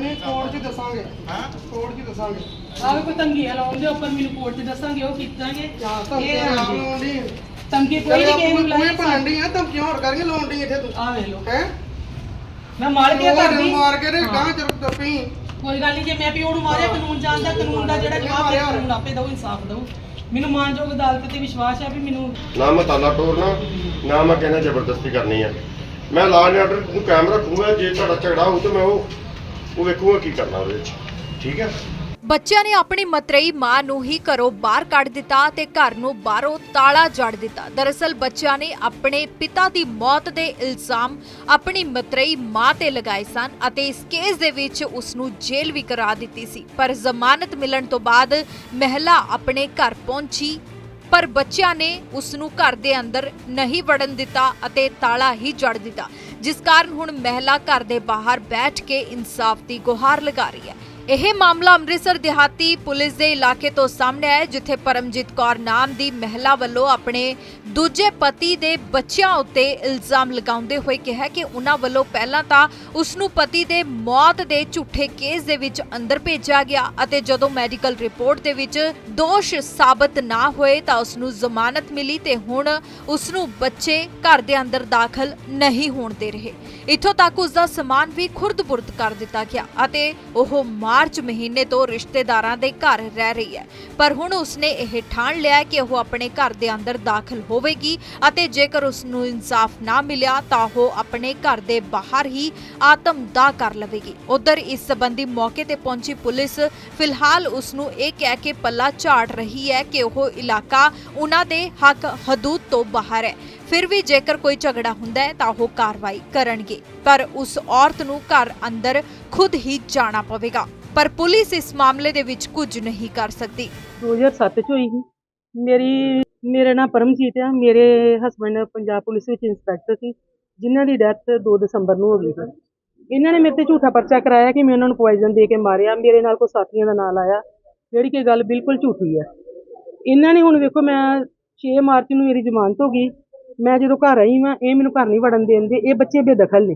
ਨਹੀਂ ਕੋਰਟ 'ਚ ਦੱਸਾਂਗੇ। ਹਾਂ? ਕੋਰਟ 'ਚ ਦੱਸਾਂਗੇ। ਆਵੇ ਕੋਈ ਤੰਗੀਆਂ ਲਾਉਂਦੇ ਉੱਪਰ ਮੈਨੂੰ ਕੋਰਟ 'ਚ ਦੱਸਾਂਗੇ ਉਹ ਜਾਂ ਤਾਂ ਇਹ ਨਾਮ। ਲਾਉਣ ਦੀ। ਤੰਗੀ ਕੋਈ ਨਹੀਂ ਕਿਸੇ ਨੂੰ ਕੋਈ ਭੰਡੀ ਆ ਧਮਕੀਆਂ ਹੋਰ ਕਰਕੇ ਲਾਉਣ ਦੀ ਇੱਥੇ ਤੂੰ। ਆ ਵੇਖ ਲੋ ਹੈ? ਮੈਂ ਮਾਰ ਕੇ ਕਰਦੀ ਮਾਰ ਕੇ ਤੇ ਹਾਂ। ਗਾਂ ਚ ਟੱਪੀ ਕੋਈ ਗੱਲ ਨਹੀਂ ਜੇ ਮੈਂ ਪਿਓ ਨੂੰ ਮਾਰਿਆ ਕਾਨੂੰਨ ਜਾਣਦਾ ਕਾਨੂੰਨ ਦਾ ਜਿਹੜਾ ਜਵਾਬ ਹੈ ਕਾਨੂੰਨ ਆਪੇ ਦਊ ਇਨਸਾਫ ਦਊ। ਮੈਨੂੰ ਮਾਨਯੋਗ ਅਦਾਲਤ ਤੇ ਵਿਸ਼ਵਾਸ ਹੈ ਵੀ ਮੈਨੂੰ ਨਾ ਮੈਂ ਤਾਲਾ ਤੋੜਨਾ ਨਾ ਮੈਂ ਕਹਿੰਦਾ ਜ਼ਬਰਦਸਤੀ ਕਰਨੀ ਹੈ। ਮੈਂ ਲਾਅ ਐਂਡ ਆਰਡਰ ਨੂੰ ਕਾਇਮ ਰੱਖੂੰਗਾ ਜੇ ਤੁਹਾਡਾ ਝਗੜਾ ਹੋਊ ਤੇ ਮੈਂ ਉਹ ਉਹ ਵੇਖੂਗਾ ਕੀ ਕਰਨਾ ਉਹਦੇ ਵਿੱਚ। ਠੀਕ ਹੈ? ਬੱਚਿਆਂ ਨੇ ਆਪਣੀ ਮਤਰੇਈ ਮਾਂ ਨੂੰ ਹੀ ਘਰੋਂ ਬਾਹਰ ਕੱਢ ਦਿੱਤਾ ਤੇ ਘਰ ਨੂੰ ਬਾਹਰੋਂ ਤਾਲਾ ਜੜ ਦਿੱਤਾ। ਦਰਅਸਲ ਬੱਚਿਆਂ ਨੇ ਆਪਣੇ ਪਿਤਾ ਦੀ ਮੌਤ ਦੇ ਇਲਜ਼ਾਮ ਆਪਣੀ ਮਤਰੇਈ ਮਾਂ ਤੇ ਲਗਾਏ ਸਨ ਅਤੇ ਇਸ ਕੇਸ ਦੇ ਵਿੱਚ ਉਸ ਨੂੰ ਜੇਲ੍ਹ ਵੀ ਕਰਾ ਦਿੱਤੀ ਸੀ। ਪਰ ਜ਼ਮਾਨਤ ਮਿਲਣ ਤੋਂ ਬਾਅਦ ਮਹਿਲਾ ਆਪਣੇ ਘਰ ਪਹੁੰਚੀ, ਪਰ ਬੱਚਿਆਂ ਨੇ ਉਸ ਨੂੰ ਘਰ ਦੇ ਅੰਦਰ ਨਹੀਂ ਵੜਨ ਦਿੱਤਾ ਅਤੇ ਤਾਲਾ ਹੀ ਜੜ ਦਿੱਤਾ। ਜਿਸ ਕਾਰਨ ਹੁਣ ਮਹਿਲਾ ਘਰ ਦੇ ਬਾਹਰ ਬੈਠ ਕੇ ਇਨਸਾਫ ਦੀ ਗੁਹਾਰ ਲਗਾ ਰਹੀ ਹੈ। ਇਹ ਮਾਮਲਾ ਅੰਮ੍ਰਿਤਸਰ ਦਿਹਾਤੀ ਪੁਲਿਸ ਦੇ ਇਲਾਕੇ ਤੋਂ ਸਾਹਮਣੇ ਆਇਆ ਜਿੱਥੇ ਪਰਮਜੀਤ ਕੌਰ ਨਾਮ ਦੀ ਮਹਿਲਾ ਵੱਲੋਂ ਆਪਣੇ ਦੂਜੇ ਪਤੀ ਦੇ ਬੱਚਿਆਂ ਉੱਤੇ ਇਲਜ਼ਾਮ ਲਗਾਉਂਦੇ ਹੋਏ ਕਿਹਾ ਕਿ ਉਹਨਾਂ ਵੱਲੋਂ ਪਹਿਲਾਂ ਤਾਂ ਉਸ ਨੂੰ ਪਤੀ ਦੇ ਮੌਤ ਦੇ ਝੂਠੇ ਕੇਸ ਦੇ ਵਿੱਚ ਅੰਦਰ ਭੇਜਿਆ ਗਿਆ ਅਤੇ ਜਦੋਂ ਮੈਡੀਕਲ ਰਿਪੋਰਟ ਦੇ ਵਿੱਚ ਦੋਸ਼ ਸਾਬਤ ਨਾ ਹੋਏ ਤਾਂ ਉਸ ਨੂੰ ਜ਼ਮਾਨਤ ਮਿਲੀ ਤੇ ਹੁਣ ਉਸ ਨੂੰ ਬੱਚੇ ਘਰ ਦੇ ਅੰਦਰ ਦਾਖਲ ਨਹੀਂ ਹੋਣ ਦੇ ਰਹੇ। ਇੱਥੋਂ ਤੱਕ ਉਸ ਦਾ ਸਮਾਨ ਵੀ ਖੁਰਦ-ਬੁਰਦ ਕਰ ਦਿੱਤਾ ਗਿਆ ਅਤੇ ਉਹ ਮਾਰਚ ਮਹੀਨੇ ਤੋਂ ਰਿਸ਼ਤੇਦਾਰਾਂ ਦੇ ਘਰ ਰਹਿ ਰਹੀ ਹੈ। ਪਰ ਹੁਣ ਉਸਨੇ ਇਹ ਠਾਣ ਲਿਆ ਕਿ ਉਹ ਆਪਣੇ ਘਰ ਦੇ ਅੰਦਰ ਦਾਖਲ ਹੋਵੇਗੀ ਅਤੇ ਜੇਕਰ ਉਸ ਨੂੰ ਇਨਸਾਫ ਨਾ ਮਿਲਿਆ ਤਾਂ ਉਹ ਆਪਣੇ ਘਰ ਦੇ ਬਾਹਰ ਹੀ ਆਤਮਦਾਹ ਕਰ ਲਵੇਗੀ। ਉਧਰ ਇਸ ਸੰਬੰਧੀ ਮੌਕੇ ਤੇ ਪਹੁੰਚੀ ਪੁਲਿਸ ਫਿਲਹਾਲ ਉਸ ਨੂੰ ਇਹ ਕਹਿ ਕੇ ਪੱਲਾ ਝਾੜ ਰਹੀ ਹੈ ਕਿ ਉਹ ਇਲਾਕਾ ਉਹਨਾਂ ਦੇ ਹੱਕ ਹਦੂਦ ਤੋਂ ਬਾਹਰ ਹੈ। ਫਿਰ ਵੀ ਜੇਕਰ ਕੋਈ ਝਗੜਾ ਹੁੰਦਾ ਹੈ ਤਾਂ ਉਹ ਕਾਰਵਾਈ ਕਰਨਗੇ। ਪਰ ਉਸ ਔਰਤ ਨੂੰ ਘਰ ਅੰਦਰ ਖੁਦ ਹੀ ਜਾਣਾ ਪਵੇਗਾ। ਪਰ ਪੁਲਿਸ ਇਸ ਮਾਮਲੇ ਦੇ ਵਿੱਚ ਕੁਝ ਨਹੀਂ ਕਰ ਸਕਦੀ। 2007 ਚ ਹੋਈ ਸੀ। ਮੇਰੀ, ਮੇਰਾ ਨਾਮ ਪਰਮਜੀਤ ਆ। ਮੇਰੇ ਹਸਬੰਡ ਪੰਜਾਬ ਪੁਲਿਸ ਵਿੱਚ ਇੰਸਪੈਕਟਰ ਸੀ, ਜਿਨ੍ਹਾਂ ਦੀ ਡੈਥ 2 ਦਸੰਬਰ ਨੂੰ ਹੋ ਗਈ ਸੀ। ਇਹਨਾਂ ਨੇ ਮੇਰੇ ਤੇ ਝੂਠਾ ਪਰਚਾ ਕਰਾਇਆ ਕਿ ਮੈਂ ਉਹਨਾਂ ਨੂੰ ਪੋਇਜ਼ਨ ਦੇ ਕੇ ਮਾਰਿਆ। ਮੇਰੇ ਨਾਲ ਕੋਈ ਸਾਥੀਆਂ ਦਾ ਨਾਂ ਲਾਇਆ, ਜਿਹੜੀ ਕਿ ਗੱਲ ਬਿਲਕੁਲ ਝੂਠੀ ਹੈ। ਇਹਨਾਂ ਨੇ ਹੁਣ ਵੇਖੋ ਮੈਂ 6 ਮਾਰਚ ਨੂੰ ਮੇਰੀ ਜ਼ਮਾਨਤ ਹੋ ਗਈ। ਮੈਂ ਜਦੋਂ ਘਰ ਆਈ ਵਾਂ, ਇਹ ਮੈਨੂੰ ਘਰ ਨਹੀਂ ਵੜਨ ਦੇਣ ਦੇ ਇਹ ਬੱਚੇ ਬੇਦਖਲ ਨੇ।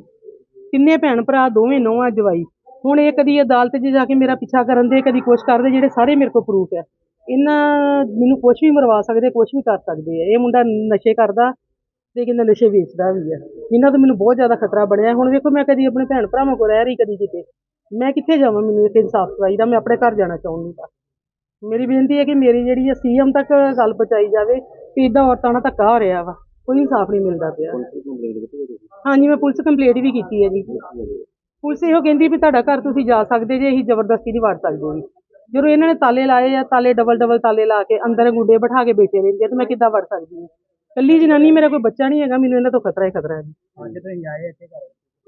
ਤਿੰਨੇ ਭੈਣ ਭਰਾ, ਦੋਵੇਂ ਨੌਵਾਂ ਜਵਾਈ। ਹੁਣ ਇਹ ਕਦੀ ਅਦਾਲਤ 'ਚ ਜਾ ਕੇ ਮੇਰਾ ਪਿੱਛਾ ਕਰਨ ਦੇ, ਕਦੀ ਕੁਛ ਕਰਦੇ, ਜਿਹੜੇ ਸਾਰੇ ਮੇਰੇ ਕੋਲ ਪ੍ਰੂਫ ਹੈ ਇਹਨਾਂ ਮੈਨੂੰ ਕੁਛ ਵੀ ਮਰਵਾ ਸਕਦੇ, ਕੁਛ ਵੀ ਕਰ ਸਕਦੇ ਆ। ਇਹ ਮੁੰਡਾ ਨਸ਼ੇ ਕਰਦਾ ਤੇ ਕਹਿੰਦਾ ਨਸ਼ੇ ਵੇਚਦਾ ਵੀ ਹੈ ਇਹਨਾਂ ਤੋਂ ਮੈਨੂੰ ਬਹੁਤ ਜ਼ਿਆਦਾ ਖਤਰਾ ਬਣਿਆ। ਹੁਣ ਵੇਖੋ, ਮੈਂ ਕਦੀ ਆਪਣੇ ਭੈਣ ਭਰਾਵਾਂ ਕੋਲ ਰਹਿ ਰਹੀ ਕਦੀ ਕਿਤੇ। ਮੈਂ ਕਿੱਥੇ ਜਾਵਾਂ ਮੈਨੂੰ ਇੱਕ ਇਨਸਾਫ ਚਾਹੀਦਾ ਮੈਂ ਆਪਣੇ ਘਰ ਜਾਣਾ ਚਾਹੁੰਦੀ ਹਾਂ। ਮੇਰੀ ਬੇਨਤੀ ਹੈ ਕਿ ਮੇਰੀ ਜਿਹੜੀ ਹੈ ਸੀਐਮ ਤੱਕ ਗੱਲ ਪਹੁੰਚਾਈ ਜਾਵੇ ਕਿ ਇਦਾਂ ਔਰਤਾਂ ਨਾਲ ਧੱਕਾ ਹੋ ਰਿਹਾ ਵਾ। ਕੋਈ ਇਨਸਾਫ ਨਹੀਂ ਮਿਲਦਾ ਪਿਆ। ਹਾਂਜੀ ਮੈਂ ਪੁਲਿਸ ਕੰਪਲੇਂਟ ਵੀ ਕੀਤੀ ਹੈ ਜੀ। ਪੁਲਿਸ ਇਹੋ ਕਹਿੰਦੀ ਵੀ ਤੁਹਾਡਾ ਘਰ ਤੁਸੀਂ ਜਾ ਸਕਦੇ ਜੇ ਅਸੀਂ ਜ਼ਬਰਦਸਤੀ ਨਹੀਂ ਵੜ ਸਕਦੇ ਜੀ ਜਦੋਂ ਇਹਨਾਂ ਨੇ ਤਾਲੇ ਲਾਏ ਆ ਤਾਲੇ ਡਬਲ ਡਬਲ ਤਾਲੇ ਲਾ ਕੇ ਅੰਦਰ ਗੁੱਡੇ ਬਿਠਾ ਕੇ ਬੈਠੇ ਰਹਿੰਦੇ ਆ ਤੇ ਮੈਂ ਕਿੱਦਾਂ ਵੜ ਸਕਦੀ ਹਾਂ? ਕੱਲੀ ਜਨਾਨੀ ਮੇਰਾ ਕੋਈ ਬੱਚਾ ਨਹੀਂ ਹੈਗਾ ਮੈਨੂੰ ਇਹਨਾਂ ਤੋਂ ਖਤਰਾ ਹੀ ਖਤਰਾ ਹੈ ਜੀ।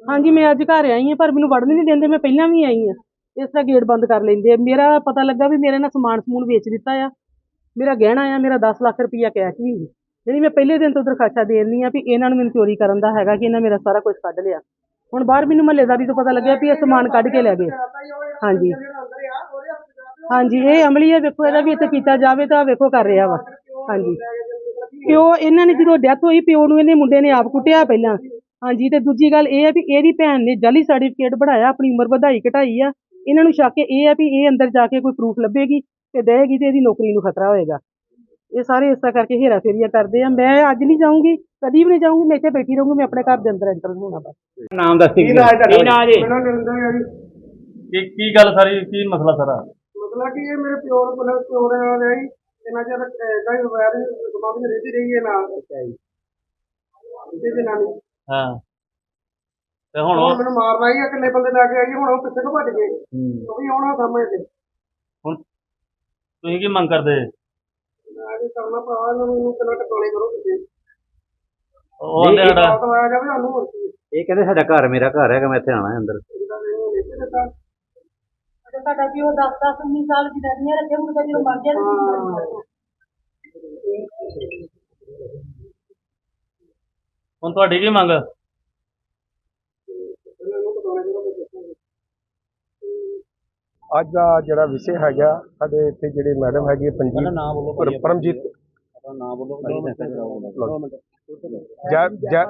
ਹਾਂਜੀ ਮੈਂ ਅੱਜ ਘਰ ਆਈ ਹਾਂ ਪਰ ਮੈਨੂੰ ਵੜਨ ਨਹੀਂ ਦਿੰਦੇ ਮੈਂ ਪਹਿਲਾਂ ਵੀ ਆਈ ਹਾਂ। ਇਸ ਤਰ੍ਹਾਂ ਗੇਟ ਬੰਦ ਕਰ ਲੈਂਦੇ ਆ। ਮੇਰਾ ਪਤਾ ਲੱਗਾ ਵੀ ਮੇਰੇ ਨਾਲ ਸਮਾਨ ਸਮੂਨ ਵੇਚ ਦਿੱਤਾ ਆ। ਮੇਰਾ ਗਹਿਣਾ ਆ ਮੇਰਾ 10 ਲੱਖ ਰੁਪਈਆ ਕੈਸ਼ ਵੀ ਸੀ। ਜਿਹੜੀ ਮੈਂ ਪਹਿਲੇ ਦਿਨ ਤੋਂ ਦਰਖਾਸਤਾਂ ਦੇ ਰਹੀ ਆ ਵੀ ਇਹਨਾਂ ਨੂੰ ਮੈਨੂੰ ਚੋਰੀ ਕਰਨ ਦਾ ਹੈਗਾ ਕਿ ਇਹਨਾਂ ਮੇਰਾ ਸਾਰਾ ਕੁਝ ਕੱਢ ਲਿਆ। ਹੁਣ ਬਾਹਰ ਮੈਨੂੰ ਮਹੱਲੇਦਾਰੀ ਤੋਂ ਪਤਾ ਲੱਗਿਆ ਵੀ ਇਹ ਸਮਾਨ ਕੱਢ ਕੇ ਲੈ ਗਏ। ਹਾਂਜੀ। ਹਾਂਜੀ, ਇਹ ਅਮਲੀ ਹੈ ਵੇਖੋ ਇਹਦਾ ਵੀ ਇੱਥੇ ਕੀਤਾ ਜਾਵੇ ਤਾਂ ਵੇਖੋ ਕਰ ਰਿਹਾ ਵਾ। ਹਾਂਜੀ। ਪਿਓ, ਇਹਨਾਂ ਨੇ ਜਦੋਂ ਡੈਥ ਹੋਈ, ਪਿਓ ਨੂੰ ਇਹਨੇ ਮੁੰਡੇ ਨੇ ਆਪ ਕੁੱਟਿਆ ਪਹਿਲਾਂ। ਹਾਂਜੀ, ਤੇ ਦੂਜੀ ਗੱਲ ਇਹ ਹੈ ਵੀ ਇਹਦੀ ਭੈਣ ਨੇ ਜਾਲੀ ਸਰਟੀਫਿਕੇਟ ਬਣਾਇਆ, ਆਪਣੀ ਉਮਰ ਵਧਾਈ ਘਟਾਈ ਆ। ਇਹਨਾਂ ਨੂੰ ਸ਼ੱਕ ਇਹ ਹੈ ਵੀ ਇਹ ਅੰਦਰ ਜਾ ਕੇ ਕੋਈ ਪ੍ਰੂਫ ਲੱਭੇਗੀ ਤੇ ਦੇਗੀ ਤੇ ਇਹਦੀ ਨੌਕਰੀ ਨੂੰ ਖਤਰਾ ਹੋਏਗਾ। ਇਹ ਸਾਰੇ ਇਸ ਤਰ੍ਹਾਂ ਕਰਕੇ ਹੇਰਾ ਫੇਰੀਆਂ ਕਰਦੇ ਆ। ਮੈਂ ਅੱਜ ਨਹੀਂ ਜਾਊਂਗੀ ਕਦੀ ਵੀ ਨਹੀਂ ਜਾਊਂਗੀ ਮੈਂ ਇੱਥੇ ਬੈਠੀ ਰਹੂੰਗੀ ਮੈਂ ਆਪਣੇ ਘਰ ਦੇ ਅੰਦਰ ਐਂਟਰ ਹੋਣਾ ਬਸ। ਨਾਮ ਦੱਸ ਕੀ ਹੈ? ਕੀ ਨਾਂ ਜੀ? ਮੇਰਾ ਨਿਰੰਦਰ ਹੈ ਜੀ। ਕੀ ਕੀ ਗੱਲ ਸਾਰੀ ਕੀ ਮਸਲਾ ਸਾਰਾ? ਮਤਲਬ ਕਿ ਇਹ ਮੇਰੇ ਪਿਓ ਨੂੰ ਪਹਿਲਾਂ ਪਿਓ ਦੇ ਨਾਲ ਰਹੀ ਇਹਨਾਂ ਚਿਰ ਹੀ ਵੈਰ ਦਿਮਾਗ ਵਿੱਚ ਰਹਿੰਦੀ ਰਹੀ ਹੈ ਨਾਲ। ਅੱਛਾ ਜੀ। ਤੇ ਜਨਾਨੀ ਹਾਂ। ਤੇ ਹੁਣ ਉਹ- ਮੈਨੂੰ ਮਾਰਨ ਆਈ ਆ ਕਿੰਨੇ ਬੰਦੇ ਲੈ ਕੇ ਆਈ ਹੁਣ ਉਹ ਪਿੱਛੇ ਨੂੰ ਭੱਜ ਗਏ। ਹੂੰ। ਉਹ ਵੀ ਆਉਣਾ ਤੇ। ਹੁਣ ਤੁਸੀਂ ਕੀ ਮੰਗ ਕਰਦੇ? ਮੈਂ ਵੀ ਕਰਨਾ ਭਰਾ ਇਹਨਾਂ ਨੂੰ ਇਹਨੂੰ ਕਿੰਨਾ ਟਕਾਲੇ ਕਰੋ ਤੁਸੀਂ। ਉਹ ਆਂਦੇ ਸਾਡਾ ਬਾਤ ਆਇਆ ਜਾਵੇ ਸਾਨੂੰ ਹੋਰ ਕੀ ਇਹ ਕਹਿੰਦੇ ਸਾਡਾ ਘਰ ਮੇਰਾ ਘਰ ਹੈਗਾ ਮੈਂ ਇੱਥੇ ਆਣਾ ਹੈ ਅੰਦਰ। ਇਹਦਾ ਇਹਨੂੰ ਲਿਖ ਕੇ ਦਿੱਤਾ। ਸਾਡਾ ਪਿਓ 10 10 19 ਸਾਲ ਦੀ ਦਰਨੀਆਂ ਰੱਖੇ ਮੁੰਡਾ ਜਦੋਂ ਮਰ ਗਿਆ ਹੁਣ ਤੁਹਾਡੀ ਕੀ ਮੰਗ। ਅੱਜ ਦਾ ਜਿਹੜਾ ਵਿਸ਼ੇ ਹੈਗਾ ਸਾਡੇ ਇੱਥੇ ਜਿਹੜੇ ਮੈਡਮ ਹੈਗੇ ਪੰਜੀਤ ਪਰਮਜੀਤ। ਜੈ। ਜੈ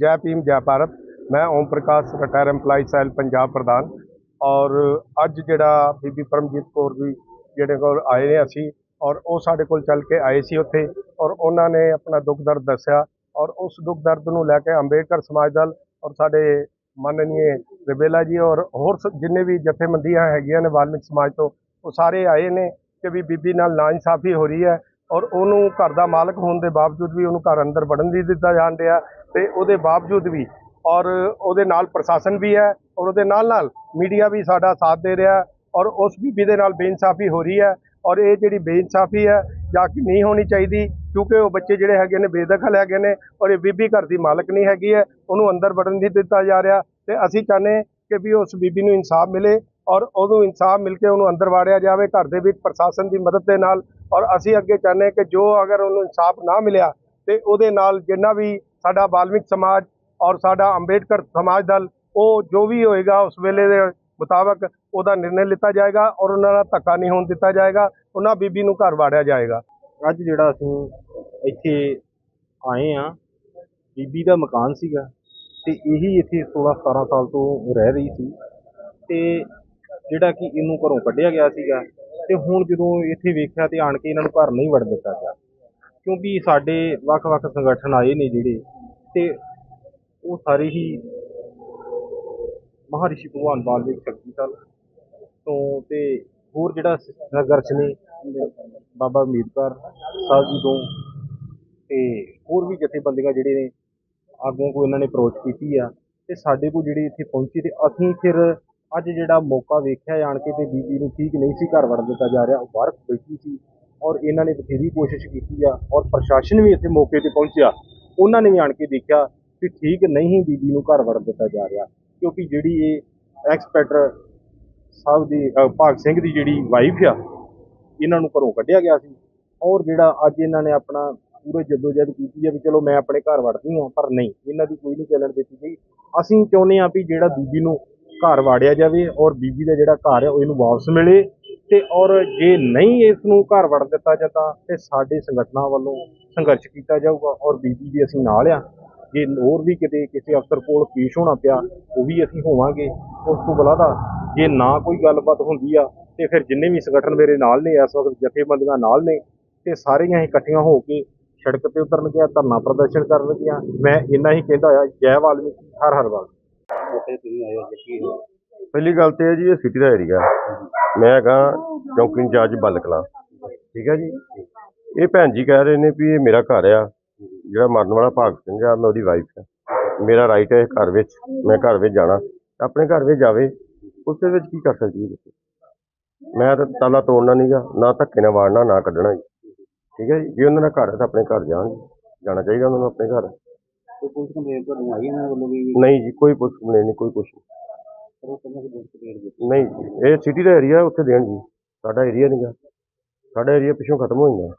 ਜੈ ਭੀਮ ਜੈ ਭਾਰਤ। ਮੈਂ Om Prakash retire EMPLOYE cell Punjab ਪ੍ਰਧਾਨ। ਔਰ ਅੱਜ ਜਿਹੜਾ ਬੀਬੀ ਪਰਮਜੀਤ ਕੌਰ ਜੀ ਜਿਹੜੇ ਕੋਲ ਆਏ ਨੇ ਅਸੀਂ ਔਰ ਉਹ ਸਾਡੇ ਕੋਲ ਚੱਲ ਕੇ ਆਏ ਸੀ ਉੱਥੇ ਔਰ ਉਹਨਾਂ ਨੇ ਆਪਣਾ ਦੁੱਖ ਦਰਦ ਦੱਸਿਆ। ਔਰ ਉਸ ਦੁੱਖ ਦਰਦ ਨੂੰ ਲੈ ਕੇ ਅੰਬੇਡਕਰ ਸਮਾਜ ਦਲ ਔਰ ਸਾਡੇ ਮਾਨਨੀਏ ਰਬੇਲਾ ਜੀ ਔਰ ਹੋਰ ਸ- ਜਿੰਨੇ ਵੀ ਜਥੇਬੰਦੀਆਂ ਹੈਗੀਆਂ ਨੇ ਵਾਲਮੀਕ ਸਮਾਜ ਤੋਂ, ਉਹ ਸਾਰੇ ਆਏ ਨੇ ਕਿ ਵੀ ਬੀਬੀ ਨਾਲ ਨਾ ਇਨਸਾਫ਼ੀ ਹੋ ਰਹੀ ਹੈ ਔਰ ਉਹਨੂੰ ਘਰ ਦਾ ਮਾਲਕ ਹੋਣ ਦੇ ਬਾਵਜੂਦ ਵੀ ਉਹਨੂੰ ਘਰ ਅੰਦਰ ਵੜਨ ਨਹੀਂ ਦਿੱਤਾ ਜਾਣ ਰਿਹਾ ਤੇ ਉਹਦੇ ਬਾਵਜੂਦ ਵੀ ਔਰ ਉਹਦੇ ਨਾਲ ਪ੍ਰਸ਼ਾਸਨ ਵੀ ਹੈ ਔਰ ਉਹਦੇ ਨਾਲ ਨਾਲ ਮੀਡੀਆ ਵੀ ਸਾਡਾ ਸਾਥ ਦੇ ਰਿਹਾ ਔਰ ਉਸ ਬੀਬੀ ਦੇ ਨਾਲ ਬੇਇਨਸਾਫੀ ਹੋ ਰਹੀ ਹੈ ਔਰ ਇਹ ਜਿਹੜੀ ਬੇਇਨਸਾਫੀ ਹੈ ਜਾਂ ਕਿ ਨਹੀਂ ਹੋਣੀ ਚਾਹੀਦੀ ਕਿਉਂਕਿ ਉਹ ਬੱਚੇ ਜਿਹੜੇ ਹੈਗੇ ਨੇ ਬੇਦਖਲ ਹੈਗੇ ਨੇ ਔਰ ਇਹ ਬੀਬੀ ਘਰ ਦੀ ਮਾਲਕ ਨਹੀਂ ਹੈਗੀ ਹੈ, ਉਹਨੂੰ ਅੰਦਰ ਵੜਨ ਨਹੀਂ ਦਿੱਤਾ ਜਾ ਰਿਹਾ ਤੇ ਅਸੀਂ ਚਾਹੁੰਦੇ ਕਿ ਵੀ ਉਸ ਬੀਬੀ ਨੂੰ ਇਨਸਾਫ ਮਿਲੇ ਔਰ ਉਹਨੂੰ ਇਨਸਾਫ ਮਿਲ ਕੇ ਉਹਨੂੰ ਅੰਦਰ ਵਾੜਿਆ ਜਾਵੇ, ਘਰ ਦੇ ਵਿੱਚ ਪ੍ਰਸ਼ਾਸਨ ਦੀ ਮਦਦ ਦੇ ਨਾਲ ਔਰ ਅਸੀਂ ਅੱਗੇ ਚਾਹੁੰਦੇ ਕਿ ਜੋ ਅਗਰ ਉਹਨੂੰ ਇਨਸਾਫ ਨਾ ਮਿਲਿਆ ਤੇ ਉਹਦੇ ਨਾਲ ਜਿੰਨਾ ਵੀ ਸਾਡਾ ਬਾਲਮਿਕ ਸਮਾਜ ਔਰ ਸਾਡਾ ਅੰਬੇਡਕਰ ਸਮਾਜ ਦਲ, ਉਹ ਜੋ ਵੀ ਹੋਏਗਾ ਉਸ ਵੇਲੇ ਦੇ ਮੁਤਾਬਕ ਉਹਦਾ ਨਿਰਣੇ ਲਿੱਤਾ ਜਾਏਗਾ ਔਰ ਉਹਨਾਂ ਦਾ ਧੱਕਾ ਨਹੀਂ ਹੋਣ ਦਿੱਤਾ ਜਾਏਗਾ, ਉਹਨਾਂ ਬੀਬੀ ਨੂੰ ਘਰ ਵਾੜਿਆ ਜਾਏਗਾ। ਅੱਜ ਜਿਹੜਾ ਅਸੀਂ ਇੱਥੇ ਆਏ ਆ ਬੀਬੀ ਦਾ ਮਕਾਨ ਸੀਗਾ ਤੇ ਇਹੀ ਇੱਥੇ 16 17 ਸਾਲ ਤੋਂ ਰਹਿ ਰਹੀ ਸੀ ਤੇ ਜਿਹੜਾ ਕਿ ਇਹਨੂੰ ਘਰੋਂ ਕੱਢਿਆ ਗਿਆ ਸੀਗਾ ਤੇ ਹੁਣ ਜਦੋਂ ਇੱਥੇ ਵੇਖਿਆ ਤੇ ਆਣ ਕੇ ਇਹਨਾਂ ਨੂੰ ਘਰ ਨਹੀਂ ਵੜ ਦਿੱਤਾ ਗਿਆ। ਕਿਉਂਕਿ ਸਾਡੇ ਵੱਖ-ਵੱਖ ਸੰਗਠਨ ਆਏ ਨੇ ਜਿਹੜੇ ਤੇ ਉਹ ਸਾਰੇ ਹੀ ਮਹਾਰਿਸ਼ੀ ਭਗਵਾਨ ਵਾਲਮੀਕ ਸ਼ਕਤੀ ਦਲ ਤੋਂ ਤੇ ਹੋਰ ਜਿਹੜਾ ਸੰਘਰਸ਼ ਨੇ ਬਾਬਾ ਅੰਬੇਦਕਰ ਸਾਹਿਬ ਜੀ ਤੋਂ ਤੇ ਹੋਰ ਵੀ ਜਥੇਬੰਦੀਆਂ ਜਿਹੜੇ ਨੇ ਆਗੂਆਂ ਕੋ ਇਹਨਾਂ ਨੇ ਅਪਰੋਚ ਕੀਤੀ ਆ, ਤੇ ਸਾਡੇ ਕੋਲ ਜਿਹੜੇ ਇੱਥੇ ਪਹੁੰਚੀ ਤੇ ਅਸੀਂ ਫਿਰ ਅੱਜ ਜਿਹੜਾ ਮੌਕਾ ਵੇਖਿਆ ਆਣ ਕੇ ਤੇ ਬੀਬੀ ਨੂੰ ਠੀਕ ਨਹੀਂ ਸੀ ਘਰ ਵੜ ਦਿੱਤਾ ਜਾ ਰਿਹਾ, ਉਹ ਬਾਹਰ ਬੈਠੀ ਸੀ ਔਰ ਇਹਨਾਂ ਨੇ ਬਥੇਰੀ ਕੋਸ਼ਿਸ਼ ਕੀਤੀ ਆ ਔਰ ਪ੍ਰਸ਼ਾਸਨ ਵੀ ਇੱਥੇ ਮੌਕੇ ਤੇ ਪਹੁੰਚਿਆ, ਉਹਨਾਂ ਨੇ ਵੀ ਆਣ ਕੇ ਦੇਖਿਆ ਕਿ ਠੀਕ ਨਹੀਂ ਬੀਬੀ ਨੂੰ ਘਰ ਵੜ ਦਿੱਤਾ ਜਾ ਰਿਹਾ, ਕਿਉਂਕਿ ਜਿਹੜੀ ਇਹ ਐਕਸਪੈਕਟਰ ਸਾਹਿਬ ਦੀ ਭਾਗ ਸਿੰਘ ਦੀ ਜਿਹੜੀ ਵਾਈਫ ਆ ਇਹਨਾਂ ਨੂੰ ਘਰੋਂ ਕੱਢਿਆ ਗਿਆ ਸੀ। ਔਰ ਜਿਹੜਾ ਅੱਜ ਇਹਨਾਂ ਨੇ ਆਪਣਾ ਪੂਰੇ ਜਦੋਜਹਿਦ ਕੀਤੀ ਹੈ ਵੀ ਚਲੋ ਮੈਂ ਆਪਣੇ ਘਰ ਵੜਦੀ ਹਾਂ, ਪਰ ਨਹੀਂ, ਇਹਨਾਂ ਦੀ ਕੋਈ ਨਹੀਂ ਚੱਲਣ ਦਿੱਤੀ ਗਈ। ਅਸੀਂ ਚਾਹੁੰਦੇ ਹਾਂ ਵੀ ਜਿਹੜਾ ਬੀਬੀ ਨੂੰ ਘਰ ਵਾੜਿਆ ਜਾਵੇ ਔਰ ਬੀਬੀ ਦਾ ਜਿਹੜਾ ਘਰ ਹੈ ਉਹ ਇਹਨੂੰ ਵਾਪਸ ਮਿਲੇ ਤੇ ਔਰ ਜੇ ਨਹੀਂ ਇਸ ਨੂੰ ਘਰ ਵੜ ਦਿੱਤਾ ਜਾਂਦਾ ਤੇ ਸਾਡੇ ਸੰਗਠਨਾਂ ਵੱਲੋਂ ਸੰਘਰਸ਼ ਕੀਤਾ ਜਾਊਗਾ ਔਰ ਬੀਬੀ ਵੀ ਅਸੀਂ ਨਾਲ ਆ। ਜੇ ਹੋਰ ਵੀ ਕਿਤੇ ਕਿਸੇ ਅਫਸਰ ਕੋਲ ਪੇਸ਼ ਹੋਣਾ ਪਿਆ ਉਹ ਵੀ ਅਸੀਂ ਹੋਵਾਂਗੇ। ਉਸ ਤੋਂ ਬਲਾਦਾ ਜੇ ਨਾ ਕੋਈ ਗੱਲਬਾਤ ਹੁੰਦੀ ਆ ਤੇ ਫਿਰ ਜਿੰਨੇ ਵੀ ਸੰਗਠਨ ਮੇਰੇ ਨਾਲ ਨੇ ਇਸ ਵਕਤ ਜਥੇਬੰਦੀਆਂ ਨਾਲ ਨੇ ਤੇ ਸਾਰੀਆਂ ਹੀ ਇਕੱਠੀਆਂ ਹੋ ਕੇ ਸੜਕ ਤੇ ਉਤਰਨਗੀਆਂ ਧਰਨਾ ਪ੍ਰਦਰਸ਼ਨ ਕਰਨਗੀਆਂ। ਮੈਂ ਇੰਨਾ ਹੀ ਕਹਿੰਦਾ ਆ ਜੈ ਵਾਲਮੀਕੀ ਹਰ ਹਰ ਵਾਲ ਪਹਿਲੀ ਗੱਲ ਤੇ ਹੈ ਜੀ ਇਹ ਸਿਟੀ ਦਾ ਏਰੀਆ ਮੈਂ ਹੈਗਾ ਚੌਂਕੀ ਇੰਚਾਰਜ ਬੱਲ ਕਲਾਂ ਠੀਕ ਹੈ ਜੀ? ਇਹ ਭੈਣ ਜੀ ਕਹਿ ਰਹੇ ਨੇ ਵੀ ਇਹ ਮੇਰਾ ਘਰ ਆ। ਜਿਹੜਾ ਮਰਨ ਵਾਲਾ ਭਾਗ ਸਿੰਘ ਆ ਮੈਂ ਉਹਦੀ ਵਾਈਫ ਆ। ਮੇਰਾ ਰਾਈਟ ਹੈ ਘਰ ਵਿੱਚ ਮੈਂ ਘਰ ਵਿੱਚ ਜਾਣਾ। ਆਪਣੇ ਘਰ ਵਿੱਚ ਜਾਵੇ ਉਸ ਦੇ ਵਿੱਚ ਕੀ ਕਰ ਸਕਦੀ ਹੈ ਦੱਸੋ ਮੈਂ ਤਾਂ ਤਾਲਾ ਤੋੜਨਾ ਨਹੀਂਗਾ ਨਾ ਧੱਕੇ ਨਾਲ ਵਾੜਨਾ ਨਾ ਕੱਢਣਾ ਜੀ। ਠੀਕ ਹੈ ਜੀ? ਜੇ ਉਹਨਾਂ ਦਾ ਘਰ ਹੈ ਤਾਂ ਆਪਣੇ ਘਰ ਜਾਣ ਜਾਣਾ ਚਾਹੀਦਾ ਉਹਨਾਂ ਨੂੰ ਆਪਣੇ ਘਰ। ਕੋਈ ਪੁਲਿਸ ਕੰਪਲੇਂਟ ਤੁਹਾਨੂੰ ਆਈ ਇਹਨਾਂ ਵੱਲੋਂ ਵੀ? ਨਹੀਂ ਜੀ ਕੋਈ ਪੁੱਛ ਨਹੀਂ ਨਹੀਂ ਕੋਈ ਕੁਛ ਨਹੀਂ। ਪੁਲਿਸ ਕੰਪਲੇਂਟ ਇਹ ਸਿਟੀ ਦਾ ਏਰੀਆ ਉੱਥੇ ਦੇਣ ਜੀ। ਸਾਡਾ ਏਰੀਆ ਨਹੀਂਗਾ ਸਾਡਾ ਏਰੀਆ ਪਿੱਛੋਂ ਖਤਮ ਹੋ ਜਾਂਦਾ।